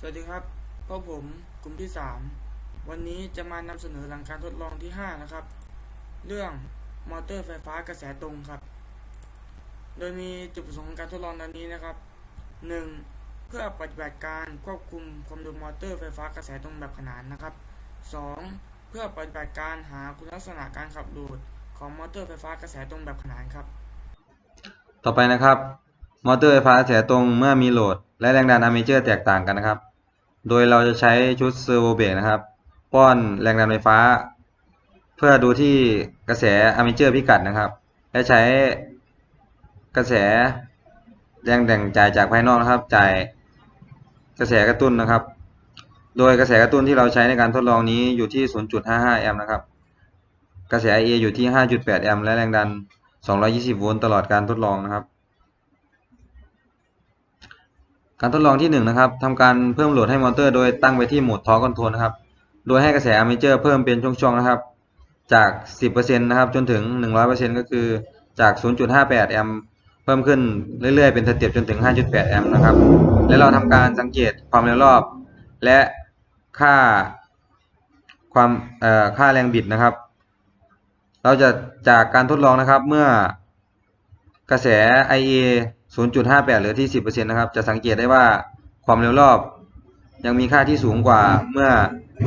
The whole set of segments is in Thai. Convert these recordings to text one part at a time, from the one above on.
สวัสดีครับพวกผมกลุ่มที่ 3 วันนี้จะมานำเสนอหลังการทดลองที่ 5 นะครับ เรื่องมอเตอร์ไฟฟ้ากระแสตรงครับ โดยมีจุดประสงค์ของการทดลองดังนี้นะครับ 1. เพื่อปฏิบัติการควบคุมความเร็วมอเตอร์ไฟฟ้ากระแสตรงแบบขนานนะครับ 2. เพื่อปฏิบัติการหาคุณลักษณะการขับดูดของมอเตอร์ไฟฟ้ากระแสตรงแบบขนานครับ ต่อไปนะครับ มอเตอร์ไฟฟ้ากระแสตรงเมื่อมีโหลด และแรงดันอเมเจอร์แตกต่างกันนะครับ โดยเราจะใช้ชุดเซอร์โวเบรกนะครับ ป้อนแรงดันไฟฟ้า เพื่อดูที่กระแสอาร์เมเจอร์พิกัดนะครับ และใช้กระแสแรงแบ่งจ่ายจากภายนอกนะครับ จ่ายกระแสกระตุ้นนะครับ โดยกระแสกระตุ้นที่เราใช้ในการทดลองนี้อยู่ที่ 0.55 แอมป์นะครับ กระแส A อยู่ที่ 5.8 แอมป์และแรงดัน 220 โวลต์ตลอดการทดลองนะครับ การทดลองที่1นะครับทำการเพิ่มโหลดให้มอเตอร์โดยตั้งไว้ที่โหมดทอร์คอนโทรลนะครับ โดยให้กระแสอาร์เมเจอร์เพิ่มเป็นช่วงๆนะครับ จาก 10%นะครับจนถึง 100%ก็คือจาก 0.58 แอมป์เพิ่มขึ้นเรื่อยๆ เป็นสเต็ปจนถึง 5.8 แอมป์นะครับ และเราทำการสังเกตความเร็วรอบ และค่าความค่าแรงบิดนะครับ เราจะจากการทดลองนะครับเมื่อกระแส IA 0.58 เหลือที่ 10%นะครับ จะสังเกตได้ว่าความเร็วรอบ ยังมีค่าที่สูงกว่าเมื่อ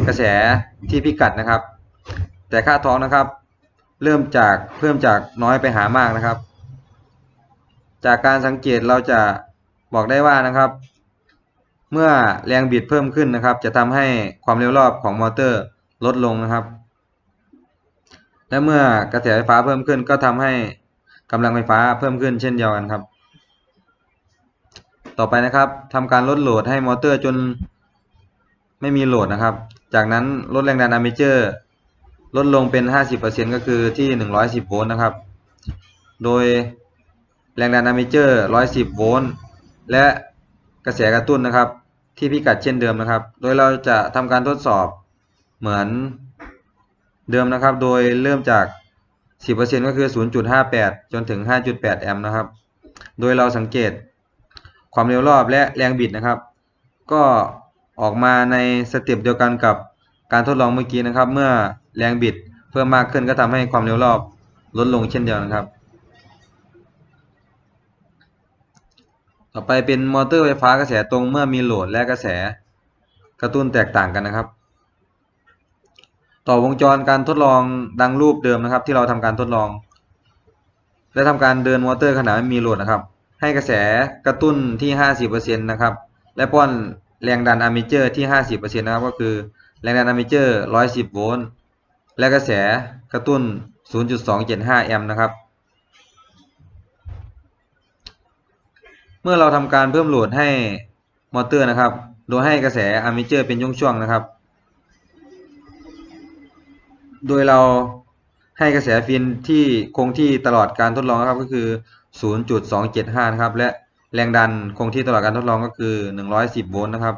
กระแสที่พิกัดนะครับ แต่ค่าท้อร์กนะครับ เริ่มจากเพิ่มจากน้อยไปหามากนะครับ จากการสังเกตเราจะบอกได้ว่านะครับ เมื่อแรงบิดเพิ่มขึ้นนะครับ จะทำให้ความเร็วรอบของมอเตอร์ลดลงนะครับ และเมื่อกระแสไฟฟ้าเพิ่มขึ้นก็ทำให้กำลังไฟฟ้าเพิ่มขึ้นเช่นเดียวกันครับ ต่อไปนะครับทำการลดโหลดให้มอเตอร์จนไม่มีโหลดนะครับ จากนั้นลดแรงดันอาร์เมเจอร์ลดลงเป็น 50%ก็คือที่ 110 โวลต์นะครับ โดยแรงดันอาร์เมเจอร์ 110 โวลต์และกระแสกระตุ้นนะครับ ที่พิกัดเช่นเดิมนะครับ โดยเราจะทำการทดสอบเหมือนเดิมนะครับ โดยเริ่มจาก 10%ก็คือ 0.58 จนถึง 5.8 แอมป์นะครับ โดยเราสังเกต ความเร็วรอบและแรงบิดนะครับ ก็ออกมาในสเต็ปเดียวกันกับการทดลองเมื่อกี้นะครับ เมื่อแรงบิดเพิ่มมากขึ้นก็ทำให้ความเร็วรอบลดลงเช่นเดียวกันครับ ต่อไปเป็นมอเตอร์ไฟฟ้ากระแสตรงเมื่อมีโหลดและกระแสกระตุ้นแตกต่างกันนะครับ ต่อวงจรการทดลองดังรูปเดิมนะครับ ที่เราทำการทดลอง และทำการเดินมอเตอร์ขณะไม่มีโหลดนะครับ ให้กระแสกระตุ้นที่ 50%นะครับ และป้อนแรงดันอาร์เมเจอร์ที่ 50%นะครับ ก็คือแรงดันอาร์เมเจอร์ 110 โวลต์ และกระแสกระตุ้น 0.275 แอมป์นะครับ เมื่อเราทำการเพิ่มโหลดให้มอเตอร์นะครับ โดยให้กระแสอาร์เมเจอร์เป็นช่วงๆนะครับ โดยเราให้กระแสฟินที่คงที่ตลอดการทดลองนะครับก็คือ 0.275 นะครับ และแรงดันคงที่ตลอดการทดลองก็คือ 110 โวลต์นะครับ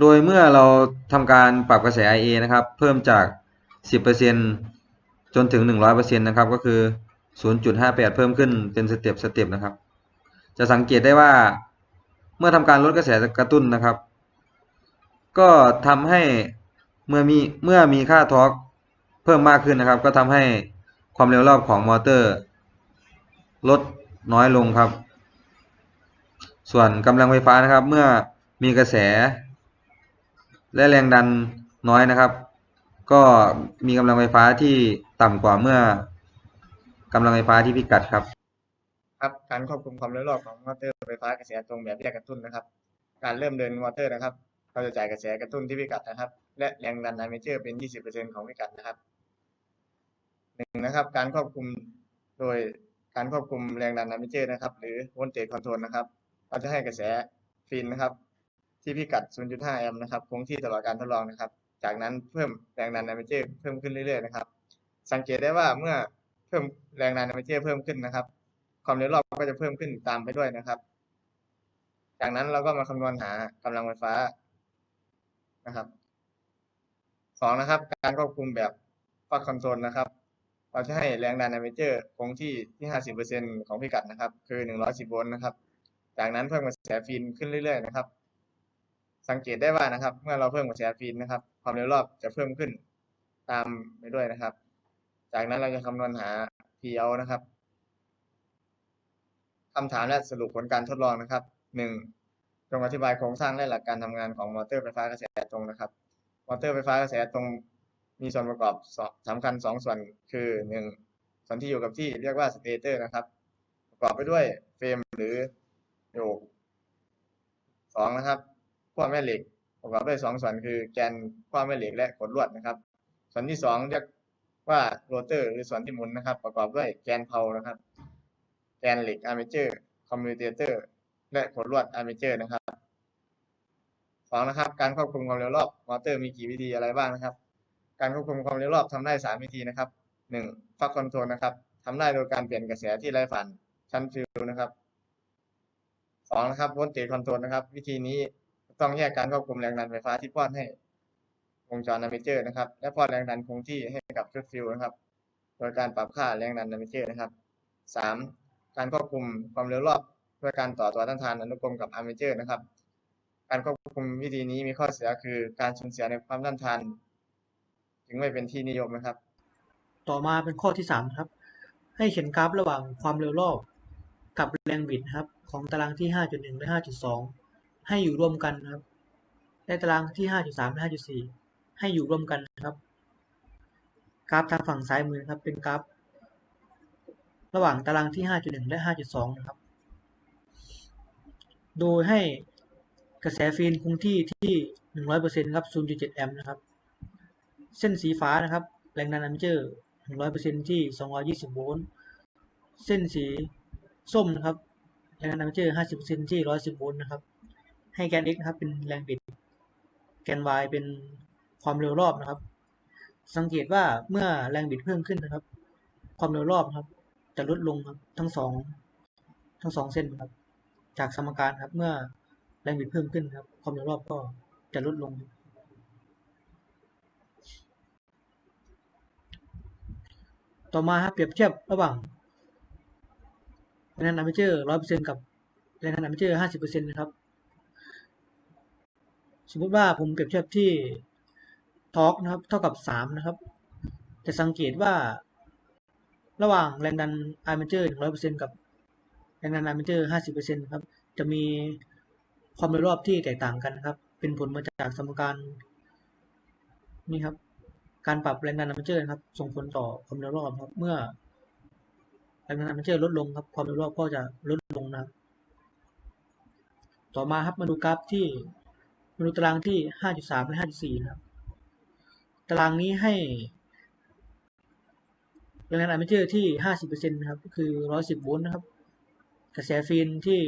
โดยเมื่อเราทำการปรับกระแส IA นะครับ เพิ่มจาก 10%จนถึง 100%นะครับ ก็คือ 0.58 เพิ่มขึ้นเป็นสเต็ปสเต็ปนะครับ จะสังเกตได้ว่าเมื่อทำการลดกระแสกระตุ้นนะครับ ก็ทำให้เมื่อมีเมื่อมีค่าทอร์กเพิ่มมากขึ้นนะครับ ก็ทำให้ความเร็วรอบของมอเตอร์ ลดน้อยลงครับ ส่วนกำลังไฟฟ้านะครับ เมื่อมีกระแส และแรงดันน้อยนะครับ ก็มีกำลังไฟฟ้าที่ต่ำกว่าเมื่อกำลังไฟฟ้าที่พิกัดครับครับการควบคุมความเร็วรอบของมอเตอร์ไฟฟ้ากระแสตรงแบบแยกกระตุ้นนะครับ การเริ่มเดินมอเตอร์นะครับ เราจะจ่ายกระแสกระตุ้นที่พิกัดนะครับ และแรงดันอาร์เมเจอร์เป็น 20%ของพิกัดนะครับหนึ่งนะครับ การควบคุมโดย การควบคุมแรงดันอาร์เมเจอร์นะครับ หรือวอลเตจคอนโทรลนะครับเราจะให้กระแสฟินนะครับ ที่พิกัด 0.5 แอมป์นะครับคงที่ตลอดการทดลองนะครับ จากนั้นเพิ่มแรงดันอาร์เมเจอร์เพิ่มขึ้นเรื่อยๆนะครับ สังเกตได้ว่าเมื่อเพิ่มแรงดันอาร์เมเจอร์เพิ่มขึ้นนะครับ ความเร็วรอบก็จะเพิ่มขึ้นตามไปด้วยนะครับ จากนั้นเราก็มาคำนวณหากำลังไฟฟ้านะครับสองนะครับ การควบคุมแบบฟักคอนโทรลนะครับ เราจะให้แรงดันอเมเจอร์คงที่ที่ 50%ของพิกัดนะครับ คือ 110 โวลต์นะครับ จากนั้นเพิ่มกระแสฟินขึ้นเรื่อยๆนะครับ สังเกตได้ว่านะครับ เมื่อเราเพิ่มกระแสฟีดนะครับ ความเร็วรอบจะเพิ่มขึ้นตามไปด้วยนะครับ จากนั้นเราจะคำนวณหา p o นะครับคำถามและสรุปผลการทดลองนะครับหนึ่งจงอธิบายโครงสร้างและหลักการทำงานของมอเตอร์ไฟฟ้ากระแสตรงนะครับ มอเตอร์ไฟฟ้ากระแสตรง มีส่วนประกอบสำคัญสองส่วนคือหนึ่งส่วนที่อยู่กับที่เรียกว่าสเตเตอร์นะครับ ประกอบไปด้วยเฟรมหรือโยกสองนะครับขั้วแม่เหล็ก ประกอบด้วยสองส่วนคือแกนขั้วแม่เหล็กและขดลวดนะครับ ส่วนที่สองเรียกว่าโรเตอร์หรือส่วนที่หมุนนะครับ ประกอบด้วยแกนเพลานะครับ แกนเหล็กอาร์เมเจอร์คอมมิวเตเตอร์และขดลวดอาร์เมเจอร์นะครับสองนะครับ การควบคุมความเร็วรอบมอเตอร์มีกี่วิธีอะไรบ้างนะครับ การควบคุมความเร็วรอบทำได้สามวิธีนะครับหนึ่งฟักคอนโทรลนะครับทำได้โดยการเปลี่ยนกระแสที่ไร้ผ่านชั้นฟิวนะครับสองนะครับวอลเตจคอนโทรลนะครับ วิธีนี้ต้องแยกการควบคุมแรงดันไฟฟ้าที่ป้อนให้วงจรอะมิเจอร์นะครับ และป้อนแรงดันคงที่ให้กับชุดฟิวนะครับ โดยการปรับค่าแรงดันอะมิเจอร์นะครับสามการควบคุมความเร็วรอบด้วยการต่อตัวต้านทานอนุกรมกับอะมิเจอร์นะครับ การควบคุมวิธีนี้มีข้อเสียคือการสูญเสียในความต้านทานึงไม่เป็นที่นิยมนะครับ ต่อมาเป็นข้อที่สามครับ ให้เขียนกราฟระหว่างความเร็วรอบ กับแรงบิดครับ ของตารางที่ 5.1 และ 5.2 ให้อยู่ร่วมกันครับและตารางที่ 5.3 และ 5.4 ให้อยู่ร่วมกันนะครับ กราฟทางฝั่งซ้ายมือครับ เป็นกราฟ ระหว่างตารางที่ 5.1 และ 5.2 นะครับ โดยให้กระแสฟีนคงที่ที่ 100%ครับ 0.7 แอมป์นะครับ เส้นสีฟ้านะครับแรงดันอะมิเจอร์100%ที่ 220 โวลต์ เส้นสีส้มนะครับแรงดันอะมิเจอร์ 50%ที่ 110 โวลต์นะครับ ให้แกน x นะครับเป็นแรงบิด แกน y เป็นความเร็วรอบนะครับ สังเกตว่าเมื่อแรงบิดเพิ่มขึ้นนะครับ ความเร็วรอบนะครับ จะลดลงครับทั้งสองทั้งสองเส้นนะครับ จากสมการครับเมื่อแรงบิดเพิ่มขึ้นครับ ความเร็วรอบก็จะลดลงครับ ต่อมาครับเปรียบเทียบระหว่างแรงดันอะมิเจอร์ร้อยเปอร์เซ็นกับแรงดันอะมิเจอร์ห้าสิบเปอร์เซ็นนะครับ สมมติว่าผมเปรียบเทียบที่ทอร์กนะครับ เท่ากับสามนะครับ จะสังเกตว่า ระหว่างแรงดันอะมิเจอร์หนึ่งร้อยเปอร์เซ็นกับแรงดันอะมิเจอร์ห้าสิบเปอร์เซ็นครับ จะมีความเร็วรอบที่แตกต่างกันครับ เป็นผลมาจากสมการนี่ครับ การปรับแรงดันอะมิเจอร์ครับ ส่งผลต่อความเร็วรอบครับ เมื่อแรงดันอะมิเจอร์ลดลงครับ ความเร็วรอบก็จะลดลงนะครับ ต่อมาครับมาดูกราฟที่มาดูตารางที่ 5.3 และ 5.4 นะครับ ตารางนี้ให้แรงดันอะมิเจอร์ที่ 50%นะครับ ก็คือ 110 โวลต์นะครับ กระแสฟีนที่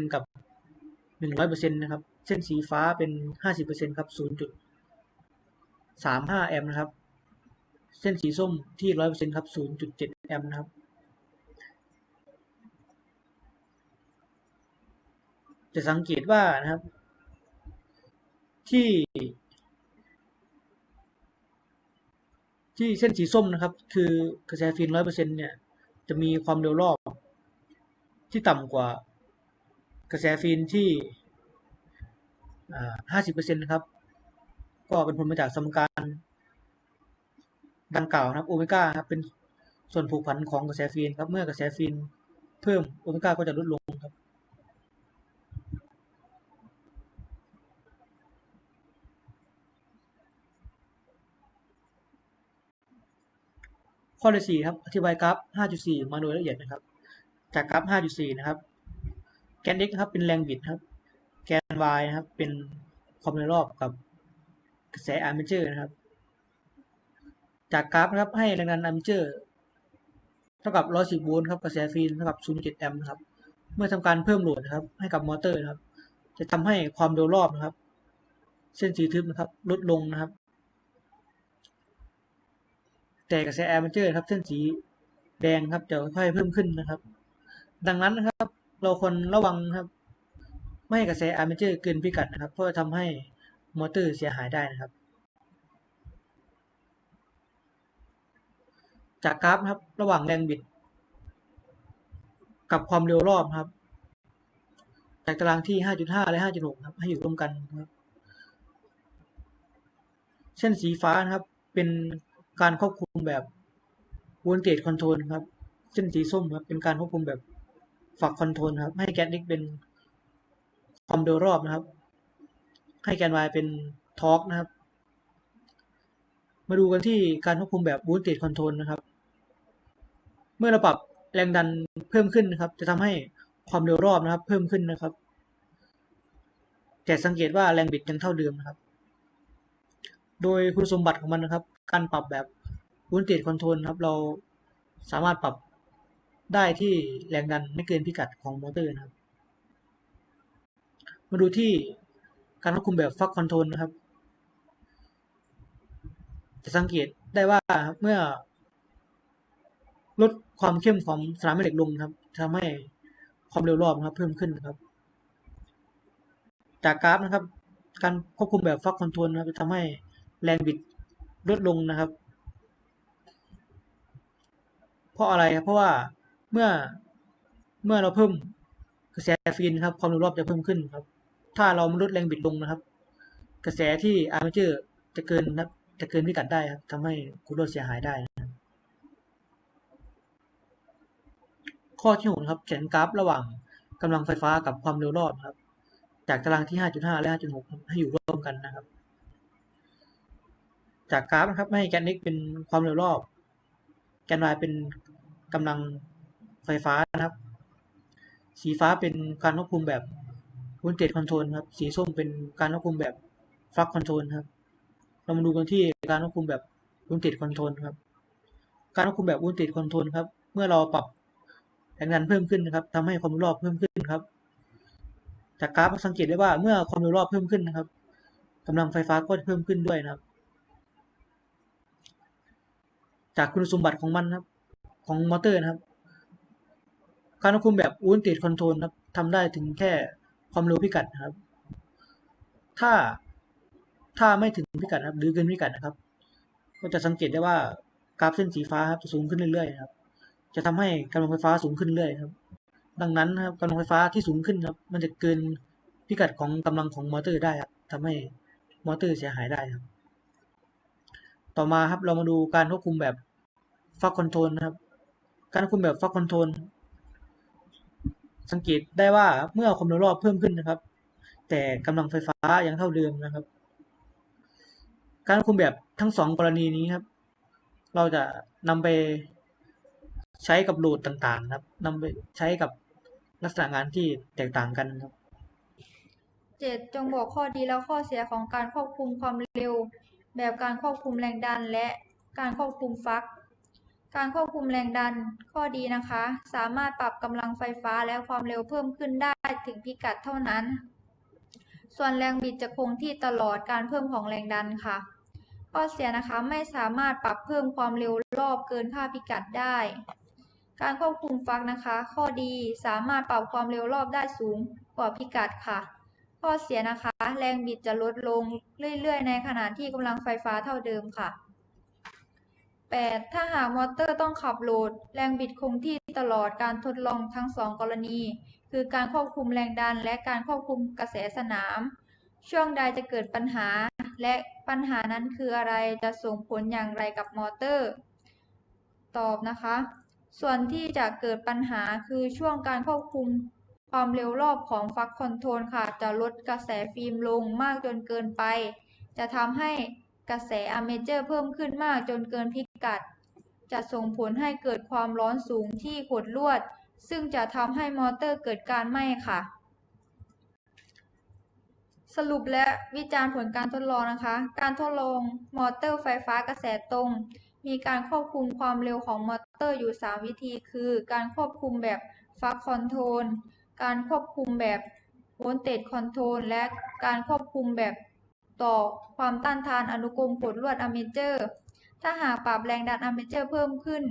50%กับ 100%นะครับ เส้นสีฟ้าเป็น 50%ครับ 0. สามห้าแอมป์นะครับ เส้นสีส้มที่ร้อยเปอร์เซ็นครับศูนย์จุดเจ็ดแอมป์นะครับจะสังเกตว่านะครับ ที่ ที่เส้นสีส้มนะครับ คือกระแสฟีนร้อยเปอร์เซ็นเนี่ย จะมีความเร็วรอบ ที่ต่ำกว่า กระแสฟีนที่ห้าสิบเปอร์เซ็นต์นะครับ ก็เป็นผลมาจากสมการดังกล่าวนะครับโอเมก้าครับเป็นส่วนผูกพันของกระแสฟีนครับเมื่อกระแสฟีนเพิ่มโอเมก้าก็จะลดลงครับข้อที่สี่ครับอธิบายกราฟ 5.4 มาโดยละเอียดนะครับ จากกราฟ 5.4 นะครับ แกน x ครับเป็นแรงบิดครับ แกน y นะครับเป็นความเร็วรอบกับ กระแสอาร์เมเจอร์นะครับ จากกราฟนะครับให้แรงดันอาร์เมเจอร์เท่ากับ 110 โวลต์ครับ กระแสฟีนเท่ากับ 0.7 แอมป์นะครับ เมื่อทำการเพิ่มโหลดนะครับ ให้กับมอเตอร์นะครับ จะทำให้ความเร็วรอบนะครับ เส้นสีทึบนะครับ ลดลงนะครับ แต่กระแสอาร์เมเจอร์ครับ เส้นสีแดงครับ จะค่อยๆเพิ่มขึ้นนะครับ ดังนั้นนะครับ เราควรระวังครับ ไม่ให้กระแสอาร์เมเจอร์เกินพิกัดนะครับ เพราะจะทำให้ มอเตอร์เสียหายได้นะครับ จากกราฟครับระหว่างแรงบิด กับความเร็วรอบครับ จากตารางที่ 5.5 และ 5.6 ครับ ให้อยู่ร่วมกันครับเส้นสีฟ้านะครับ เป็นการควบคุมแบบ voltage control ครับ เส้นสีส้มครับ เป็นการควบคุมแบบฝักคอนโทรลครับ ให้แกน x เป็นความเร็วรอบนะครับ ให้แกน y เป็นทอร์กนะครับ มาดูกันที่การควบคุมแบบ voltage control นะครับ เมื่อเราปรับแรงดันเพิ่มขึ้นนะครับ จะทำให้ความเร็วรอบนะครับ เพิ่มขึ้นนะครับ แต่สังเกตว่าแรงบิดยังเท่าเดิมนะครับ โดยคุณสมบัติของมันนะครับ การปรับแบบ voltage control นะครับ เราสามารถปรับได้ที่แรงดันไม่เกินพิกัดของมอเตอร์นะครับ มาดูที่ การควบคุมแบบฟักคอนโทรลนะครับ จะสังเกตได้ว่าเมื่อ ลดความเข้มของสนามแม่เหล็กลงครับทำให้ความเร็วรอบนะครับ เพิ่มขึ้นครับ จากกราฟนะครับ การควบคุมแบบฟักคอนโทรลนะครับจะทำให้แรงบิดลดลงนะครับ เพราะอะไรครับเพราะว่าเมื่อเมื่อเราเพิ่มกระแสฟีนครับ ความเร็วรอบจะเพิ่มขึ้นครับ ถ้าเราลดแรงบิดลงนะครับ กระแสที่อาร์เมเจอร์จะเกินนะจะเกินพิกัดได้ครับทำให้คุณรถเสียหายได้นะข้อที่หกครับเขียนกราฟระหว่างกำลังไฟฟ้ากับความเร็วรอบครับ จากตารางที่ 5.5 และ 5.6 ให้อยู่ร่วมกันนะครับ จากกราฟนะครับให้แกน x เป็นความเร็วรอบ แกน y เป็นกำลังไฟฟ้านะครับ สีฟ้าเป็นการควบคุมแบบ voltage control ครับ สีส้มเป็นการควบคุมแบบ flux control ครับ เรามาดูกันที่การควบคุมแบบ voltage control ครับ การควบคุมแบบ voltage control ครับ เมื่อเราปรับแรงดันเพิ่มขึ้นนะครับทำให้ความรอบเพิ่มขึ้นครับ จากกราฟสังเกตได้ว่าเมื่อความรอบเพิ่มขึ้นนะครับกำลังไฟฟ้าก็เพิ่มขึ้นด้วยนะครับ จากคุณสมบัติของมันครับ ของมอเตอร์นะครับ การควบคุมแบบ voltage control นครับทำได้ถึงแค่ ความเร็วพิกัดนะครับ ถ้าถ้าไม่ถึงพิกัดครับ หรือเกินพิกัดนะครับ ก็จะสังเกตได้ว่ากราฟเส้นสีฟ้าครับจะสูงขึ้นเรื่อยๆครับ จะทำให้กำลังไฟฟ้าสูงขึ้นเรื่อยครับ ดังนั้นครับกำลังไฟฟ้าที่สูงขึ้นครับ มันจะเกินพิกัดของกำลังของมอเตอร์ได้ครับทำให้มอเตอร์เสียหายได้ครับ ต่อมาครับเรามาดูการควบคุมแบบฟักคอนโทรลนะครับ การควบคุมแบบฟักคอนโทรล สังเกตได้ว่าเมื่อความเร็วรอบเพิ่มขึ้นนะครับ แต่กำลังไฟฟ้ายังเท่าเดิมนะครับ การควบคุมแบบทั้งสองกรณีนี้ครับ เราจะนำไปใช้กับโหลดต่างๆ ครับนำไปใช้กับลักษณะงานที่แตกต่างกันครับเจ็ดจงบอกข้อดีและข้อเสียของการควบคุมความเร็ว แบบการควบคุมแรงดันและการควบคุมฟัก การควบคุมแรงดันข้อดีนะคะ สามารถปรับกำลังไฟฟ้าและความเร็วเพิ่มขึ้นได้ถึงพิกัดเท่านั้น ส่วนแรงบิดจะคงที่ตลอดการเพิ่มของแรงดันค่ะ ข้อเสียนะคะไม่สามารถปรับเพิ่มความเร็วรอบเกินค่าพิกัดได้ การควบคุมฟักนะคะ ข้อดีสามารถปรับความเร็วรอบได้สูงกว่าพิกัดค่ะ ข้อเสียนะคะ แรงบิดจะลดลงเรื่อยๆ ในขณะที่กำลังไฟฟ้าเท่าเดิมค่ะ 8. ถ้าหากมอเตอร์ต้องขับโหลด แรงบิดคงที่ตลอดการทดลองทั้งสองกรณี คือการควบคุมแรงดันและการควบคุมกระแสสนาม ช่วงใดจะเกิดปัญหา และปัญหานั้นคืออะไรจะส่งผลอย่างไรกับมอเตอร์ ตอบนะคะ ส่วนที่จะเกิดปัญหาคือช่วงการควบคุมความเร็วรอบของฟักคอนโทรลค่ะ จะลดกระแสฟิล์มลงมากจนเกินไป จะทำให้ กระแสอเมเจอร์เพิ่มขึ้นมากจนเกินพิกัด จะส่งผลให้เกิดความร้อนสูงที่ขดลวด ซึ่งจะทำให้มอเตอร์เกิดการไหม้ค่ะ สรุปและวิจารณ์ผลการทดลองนะคะ การทดลองมอเตอร์ไฟฟ้ากระแสตรง มีการควบคุมความเร็วของมอเตอร์อยู่ 3 วิธีคือ การควบคุมแบบฟักคอนโทรลการควบคุมแบบโวลเตจคอนโทรลและการควบคุมแบบ ต่อความต้านทานอนุกรมขดลวดอะเมเจอร์ ถ้าหากปรับแรงดันอะเมเจอร์เพิ่มขึ้น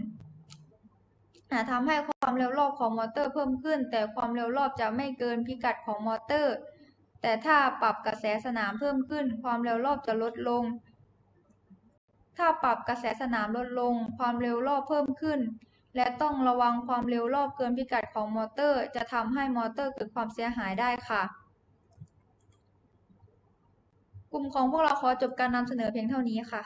อาจทำให้ความเร็วรอบของมอเตอร์เพิ่มขึ้น แต่ความเร็วรอบจะไม่เกินพิกัดของมอเตอร์ แต่ถ้าปรับกระแสสนามเพิ่มขึ้น ความเร็วรอบจะลดลง ถ้าปรับกระแสสนามลดลง ความเร็วรอบเพิ่มขึ้น และต้องระวังความเร็วรอบเกินพิกัดของมอเตอร์ จะทำให้มอเตอร์เกิดความเสียหายได้ค่ะ กลุ่มของพวกเราขอจบการนำเสนอเพียงเท่านี้ค่ะ